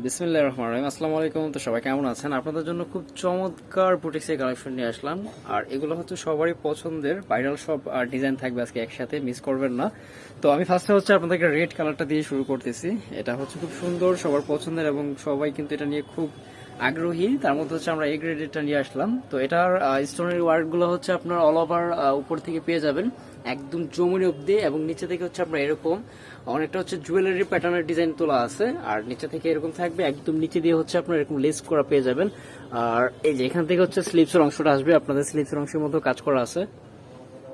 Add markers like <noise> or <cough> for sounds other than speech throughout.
বিসমিল্লাহ রহমান রহিম। আসসালামু আলাইকুম। তো সবাই কেমন আছেন? আপনাদের জন্য খুব চমৎকার বুটিক্সের কালেকশন নিয়ে আসলাম। আর এগুলো হচ্ছে সবারই পছন্দের ভাইরাল সব ডিজাইন থাকবে আজকে একসাথে মিস করবেন না। তো আমি ফার্স্টে হচ্ছে আপনাদেরকে রেড কালারটা দিয়ে শুরু করতেছি। এটা হচ্ছে খুব সুন্দর, সবার পছন্দের এবং সবাই কিন্তু এটা নিয়ে খুব আগ্রহী। তার মধ্যে হচ্ছে আমরা এই গ্রেডেরটা নিয়ে আসলাম। তো এটার স্টোনের ওয়ার্কগুলো হচ্ছে আপনার অল ওভার উপর থেকে পেয়ে যাবেন। একদম জমিনে অব্দি এবং নিচে থেকে হচ্ছে আপনার এরকম অনেকটা হচ্ছে জুয়েলারি প্যাটার্নের ডিজাইন তোলা আছে। আর নিচে থেকে এরকম থাকবে, একদম নিচে দিয়ে হচ্ছে আপনার এরকম লেস করা পেয়ে যাবেন। আর এই যে এখান থেকে হচ্ছে স্লিপসের অংশটা আসবে, আপনাদের স্লিপসের অংশের মধ্যে কাজ করা আছে।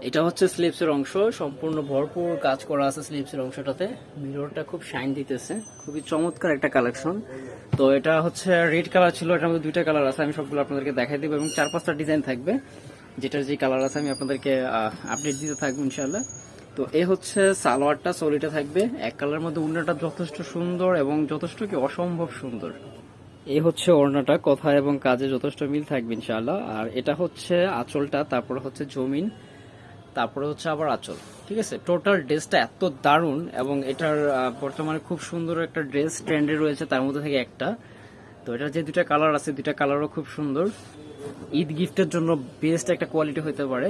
এটা হচ্ছে স্লিপসের অংশ, সম্পূর্ণ ভরপুর কাজ করা আছে স্লিপসের অংশটাতে। মিররটা খুব শাইন দিতেছে, খুবই চমৎকার একটা কালেকশন তো এটা হচ্ছে রেড কালার ছিল, এটার মধ্যে দুইটা কালার আছে, আমি সবগুলো আপনাদেরকে দেখাই দেবো এবং চার পাঁচটা ডিজাইন থাকবে। যেটার যে কালার আছে, আমি আপনাদেরকে আপডেট দিতে থাকব ইনশাল্লাহ তো এ হচ্ছে সালোয়ারটা সলিটা থাকবে। এক কালারের মধ্যে উন্নাটা যথেষ্ট সুন্দর এবং যথেষ্ট কি অসম্ভব সুন্দর। এই হচ্ছে ওড়নাটা, কথা এবং কাজে যথেষ্ট মিল থাকবে ইনশাআল্লাহ। আর এটা হচ্ছে আঁচলটা, তারপরে হচ্ছে জমিন, তারপরে হচ্ছে আবার আঁচল। ঠিক আছে? টোটাল ড্রেসটা এত দারুণ এবং এটার বর্তমানে খুব সুন্দর একটা ড্রেস ট্রেন্ডে রয়েছে, তার মধ্যে থেকে একটা। তো এটার যে দুটা কালার আছে দুটা কালারও খুব সুন্দর। ঈদ গিফটের জন্য বেস্ট একটা কোয়ালিটি হতে পারে।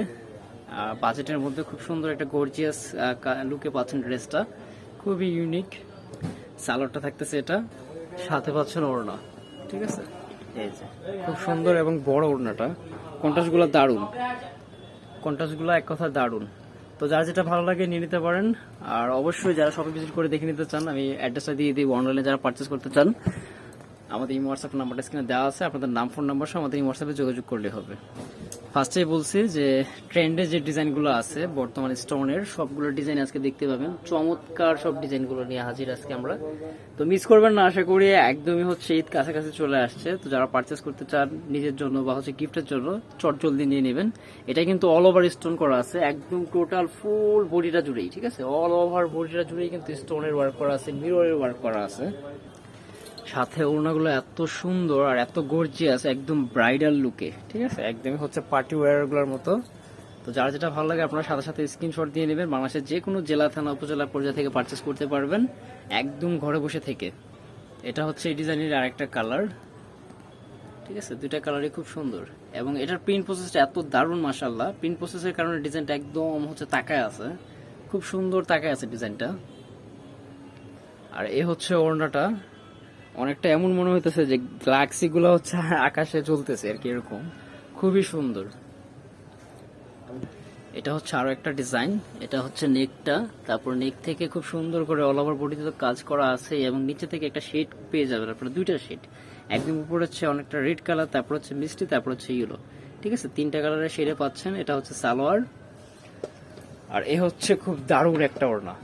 বাজেটের মধ্যে খুব সুন্দর একটা গর্জিয়াস লুকে পাচ্ছেন ড্রেসটা। খুবই ইউনিক সালোয়ারটা থাকতেছে এটা। সাথে পাচ্ছেন ওড়না। ঠিক আছে? এই যে। খুব সুন্দর এবং বড় ওড়নাটা। কন্টাসগুলো দারুণ। কন্টাসগুলো এক কথা দারুণ। তো যারা যেটা ভালো লাগে নিয়ে নিতে পারেন। আর অবশ্যই যারা শপে ভিজিট করে দেখে নিতে চান আমি অ্যাড্রেসটা দিয়ে দিই অনলাইনে যারা পারচেস করতে চান। আমাদের এই হোয়াটসঅ্যাপ নাম্বারটা স্ক্রিনে দেওয়া আছে। আপনাদের নাম ফোন নাম্বার সহ আমাদের এই হোয়াটসঅ্যাপে যোগাযোগ করলে হবে। ফার্স্টেই বলছি যে ট্রেন্ডে যে ডিজাইনগুলো আছে, বর্তমান স্টোনের সবগুলো ডিজাইন আজকে দেখতে পাবেন। চমৎকার সব ডিজাইনগুলো নিয়ে হাজির আজকে আমরা। তো মিস করবেন না, আশা করি একদমই হচ্ছে ঈদ কাছাকাছি চলে আসছে। তো যারা পারচেস করতে চান নিজের জন্য বা হচ্ছে গিফটের জন্য, চট জলদি নিয়ে নেবেন। এটা কিন্তু অল ওভার স্টোন করা আছে। একদম টোটাল ফুল বডিটা জুড়েই, ঠিক আছে? অল ওভার বডিটা জুড়েই কিন্তু স্টোনের ওয়ার্ক করা আছে মিররের ওয়ার্ক করা আছে। সাথে ওড়নাগুলো এত সুন্দর আর এত গর্জিয়াস একদম ব্রাইডাল লুকে ঠিক আছে? একদমই হচ্ছে পার্টি ওয়্যারগুলোর মতো। তো যার যেটা ভালো লাগে, আপনারা সাথে সাথে স্ক্রিনশট দিয়ে নেবেন। বাংলাদেশের যে কোনো জেলা, থানা, উপজেলা, পর্যায়ে থেকে পারচেস করতে পারবেন। একদম ঘরে বসে থেকে। এটা হচ্ছে এই ডিজাইনের আরেকটা কালার ঠিক আছে? দুইটা কালারই খুব সুন্দর। এবং এটার প্রিন্ট প্রসেসটা এত দারুণ মাসাল্লাহ প্রিন্ট প্রসেসের কারণে ডিজাইনটা একদম হচ্ছে তাকায় আছে। খুব সুন্দর তাকায় আছে ডিজাইনটা। আর এ হচ্ছে ওড়নাটা। অনেকটা এমন মনে হইতেছে যে গ্যালাক্সি গুলো হচ্ছে <laughs> আকাশে চলতেছে আর কি এরকম। খুবই সুন্দর। এটা হচ্ছে আরও একটা ডিজাইন এটা হচ্ছে নেকটা। তারপর নেক থেকে খুব সুন্দর করে অল ওভার বডিতে তো কাজ করা আছে এবং নিচে থেকে একটা শেড পেয়ে যাবেন আপনারা দুইটা শেড একদম উপরে হচ্ছে অনেকটা রেড কালার তারপর হচ্ছে মিষ্টি, তারপর হচ্ছে ইয়েলো ঠিক আছে? তিনটা কালারের শেডে পাচ্ছেন। এটা হচ্ছে সালোয়ার। আর এ হচ্ছে খুব দারুণ একটা ওড়না।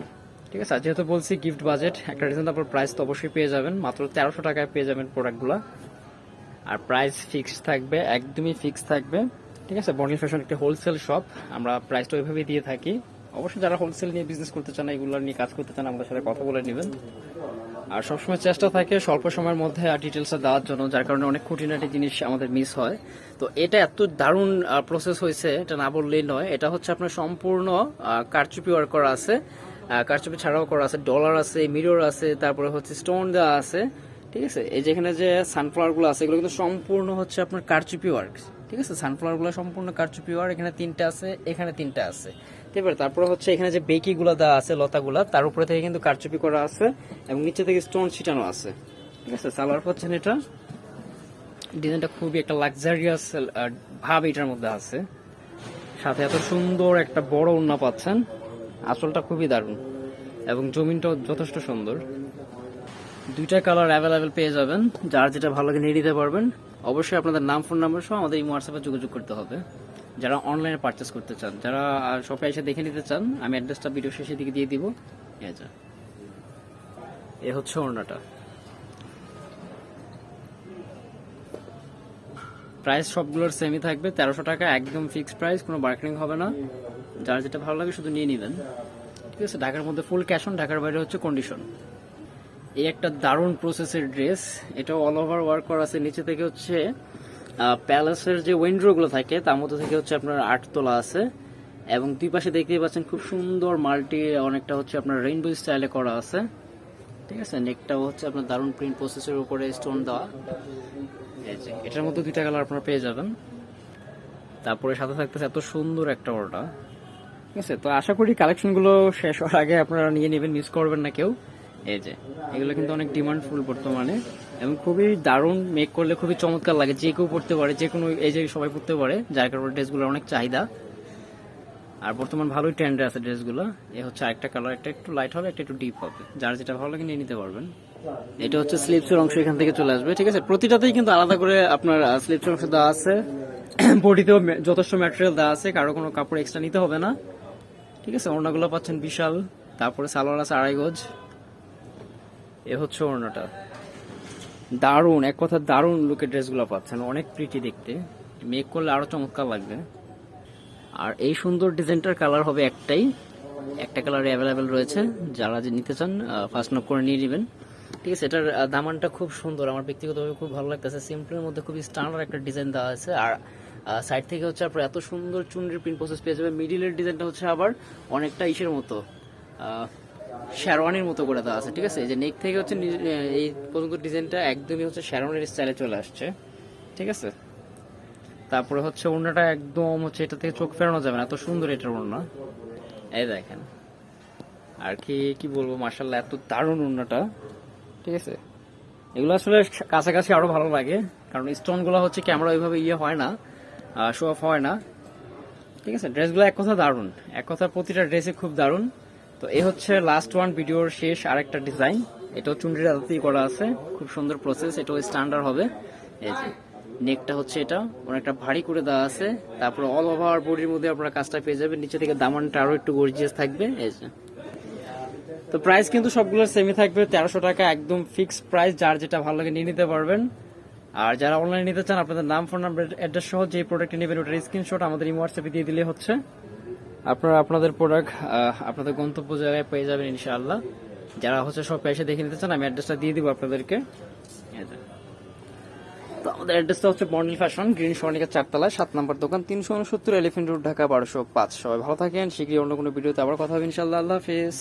ঠিক আছে যেহেতু বলছি গিফট বাজেট একটা রিজনেবল প্রাইস তো অবশ্যই পেয়ে যাবেন। মাত্র তেরোশো টাকায় পেয়ে যাবেন প্রোডাক্টগুলো আর প্রাইস ফিক্সড থাকবে, একদমই ফিক্স থাকবে। ঠিক আছে বন্ডেল ফ্যাশন একটি হোলসেল শপ আমরা প্রাইসটা ওইভাবেই দিয়ে থাকি। অবশ্যই যারা হোলসেল নিয়ে বিজনেস করতে চান, এগুলো নিয়ে কাজ করতে চান, আমাদের সাথে কথা বলে নেবেন। আর সবসময় চেষ্টা থাকে স্বল্প সময়ের মধ্যে আর ডিটেলসটা দেওয়ার জন্য, যার কারণে অনেক খুঁটিনাটি জিনিস আমাদের মিস হয়। তো এটা এত দারুণ প্রসেস হয়েছে, এটা না বললেই নয়। এটা হচ্ছে আপনার সম্পূর্ণ কারচুপি ওয়ার্ক করা আছে। কারচুপি ছাড়াও করা আছে ডলার আছে মিরর আছে, তারপরে হচ্ছে স্টোন দেওয়া আছে, ঠিক আছে? এই যেখানে যে সানফ্লাওয়ারগুলো আছে, এগুলো কিন্তু সম্পূর্ণ হচ্ছে আপনার কারচুপি ওয়ার্ক ঠিক আছে? সানফ্লাওয়ারগুলো সম্পূর্ণ কারচুপি ওয়ার্ক এখানে তিনটা আছে, এখানে তিনটা আছে এবার তারপরে হচ্ছে এখানে যে বেকি গুলা দেওয়া আছে, লতাগুলা, তার উপরে থেকে কিন্তু কারচুপি করা আছে এবং নিচে থেকে স্টোন ছিটানো আছে, ঠিক আছে? সালোয়ার পাচ্ছেন এটা। ডিজাইনটা খুবই একটা লাক্সারিয়াস ভাব এটার মধ্যে আছে। সাথে এত সুন্দর একটা বড় উন্না পাচ্ছেন। আসলটা খুবই দারুণ। এবং জমিনটাও যথেষ্ট সুন্দর। দুইটা কালার অ্যাভেলেবেল পেয়ে যাবেন। যার যেটা ভালো লাগে নিয়ে দিতে পারবেন। অবশ্যই আপনাদের নাম, ফোন নাম্বার সহ আমাদের এই হোয়াটসঅ্যাপে যোগাযোগ করতে হবে। যারা অনলাইনে পারচেস করতে চান, যারা শপে এসে দেখে নিতে চান, আমি অ্যাড্রেসটা ভিডিও শেষের দিকে দিয়ে দিব। এ হচ্ছে ওড়নাটা। প্রাইস সবগুলোর সেমই থাকবে। তেরোশো টাকা একদম ফিক্সড প্রাইস কোনো বার্গেনিং হবে না। যার যেটা ভালো লাগে শুধু নিয়ে নেবেন। ঠিক আছে, ঢাকার মধ্যে ফুল ক্যাশ অন ঢাকার বাইরে হচ্ছে কন্ডিশন এই একটা দারুণ প্রসেসের ড্রেস এটা অল ওভার ওয়ার্ক করা আছে। নিচে থেকে হচ্ছে প্যালেসের যে উইন্ডো গুলো থাকে, তার মধ্যে থেকে হচ্ছে আপনার আট তোলা আছে। এবং দুই পাশে দেখতেই পাচ্ছেন খুব সুন্দর মাল্টি, অনেকটা হচ্ছে আপনার রেইনবো স্টাইলে করা আছে। ঠিক আছে নেকটাও হচ্ছে আপনার দারুণ প্রিন্ট প্রসেসের উপরে স্টোন দেওয়া। এই যে এটার মধ্যে দুইটা কালার আপনারা পেয়ে যাবেন। তারপরে সাথে থাকতেছে এত সুন্দর একটা ওটা ঠিক আছে? তো আশা করি কালেকশনগুলো শেষ হওয়ার আগে আপনারা নিয়ে নেবেন মিস করবেন না কেউ। এই যে, এগুলো কিন্তু অনেক ডিমান্ডফুল বর্তমানে এবং খুবই দারুণ মেক করলে খুবই চমৎকার লাগে। যে কেউ পড়তে পারে, যে কোনো এই যে সবাই পড়তে পারে, যার কারণে ড্রেসগুলোর অনেক চাহিদা। আর বর্তমান ভালোই ট্রেন্ডে আছে ড্রেসগুলো এ হচ্ছে আরেকটা কালার একটা একটু লাইট হবে, একটা একটু ডিপ হবে। যার যেটা ভালো লাগে নিয়ে নিতে পারবেন। এটা হচ্ছে স্লিপসের অংশ এখান থেকে চলে আসবে, ঠিক আছে? প্রতিটাতেই কিন্তু আলাদা করে আপনার স্লিপসের অংশ দেওয়া আছে। <clears throat> বডিতেও যথেষ্ট ম্যাটেরিয়াল দেওয়া আছে, কারও কোনো কাপড় এক্সট্রা নিতে হবে না। ঠিক আছে? ওড়নাগুলো পাচ্ছেন বিশাল। তারপরে সালোয়ার আছে আড়াই গজ। এ হচ্ছে ওড়নাটা। দারুণ, এক কথা দারুণ লুকের ড্রেসগুলো পাচ্ছেন। অনেক প্রিটি দেখতে। মেক করলে আরও চমৎকার লাগবে। আর এই সুন্দর ডিজাইনটার কালার হবে একটাই। একটা কালার অ্যাভেলেবেল রয়েছে। যারা যে নিতে চান ফার্স্ট নক করে নিয়ে নেবেন। ঠিক আছে এটার দামানটা খুব সুন্দর আমার ব্যক্তিগতভাবে খুব ভালো লাগতেছে। সিম্পলের মধ্যে খুবই স্ট্যান্ডার্ড একটা ডিজাইন দেওয়া আছে আর সাইড থেকে হচ্ছে আপনার এত সুন্দর চুনরির প্রিন্ট প্রসেস পেয়ে যাবে মিডিলের ডিজাইনটা হচ্ছে আবার অনেকটা ইসের মতো আহ, শেরওয়ানির মতো করে দেওয়া আছে ঠিক আছে? এই যে নেক থেকে হচ্ছে এই পর্যন্ত ডিজাইনটা একদমই হচ্ছে শেরওয়ানির স্টাইলে চলে আসছে ঠিক আছে? তারপরে হচ্ছে ওড়নাটা একদম হচ্ছে এটা থেকে চোখ ফেরানো যাবে না এত সুন্দর এটার ওড়না। এই দেখেন। আর কি কি বলব মার্শাল্লাহ এত দারুণ ওড়নাটা। ঠিক আছে? এগুলো আসলে কাছাকাছি আরও ভালো লাগে, কারণ স্টোনগুলো হচ্ছে ক্যামেরা ওইভাবে ইয়ে হয় না শো অফ হয় না। ঠিক আছে? ড্রেসগুলো এক কথা দারুণ। এক কথা প্রতিটা ড্রেসে খুব দারুণ। তো এই হচ্ছে লাস্ট ওয়ান ভিডিওর শেষ আরেকটা ডিজাইন এটাও চুনরির আদাতেই করা আছে। খুব সুন্দর প্রসেস এটাও স্ট্যান্ডার্ড হবে। এই যে নেকটা হচ্ছে এটা। অনেকটা ভারী করে দেওয়া আছে। তারপরে অল ওভার বডির মধ্যে আপনারা কাজটা পেয়ে যাবেন। নিচে থেকে দামানটা আরও একটু গর্জিয়াস থাকবে। এই যে তো প্রাইস কিন্তু সবগুলো সেমই থাকবে। তেরোশো টাকা একদম ফিক্সড প্রাইস যার যেটা ভালো লাগে নিয়ে নিতে পারবেন। আর যারা অনলাইনে নিতে চান, আপনাদের নাম ফোন নাম্বার অ্যাড্রেস সহ যে প্রোডাক্টটি নেবেন, ওটার স্ক্রিনশট আমাদের এই হোয়াটসঅ্যাপে দিয়ে দিলে হচ্ছে। আপনারা আপনাদের প্রোডাক্ট আপনাদের গন্তব্য জায়গায় পেয়ে যাবেন ইনশাআল্লাহ। যারা হচ্ছে সব এসে দেখে নিতে চান, আমি অ্যাড্রেসটা দিয়ে দিব আপনাদেরকে। তো আমাদের অ্যাড্রেসটা হচ্ছে বর্নিল ফ্যাশন গ্রিন সর্ণিকা চারতলা সাত নম্বর দোকান, তিনশো উনসত্তর এলিফেন্ট রোড ঢাকা বারোশো পাঁচ। সবাই ভালো থাকেন শীঘ্রই অন্য কোনো ভিডিওতে আবার কথা হবে ইনশাআল্লাহ। আল্লাহ হাফিজ।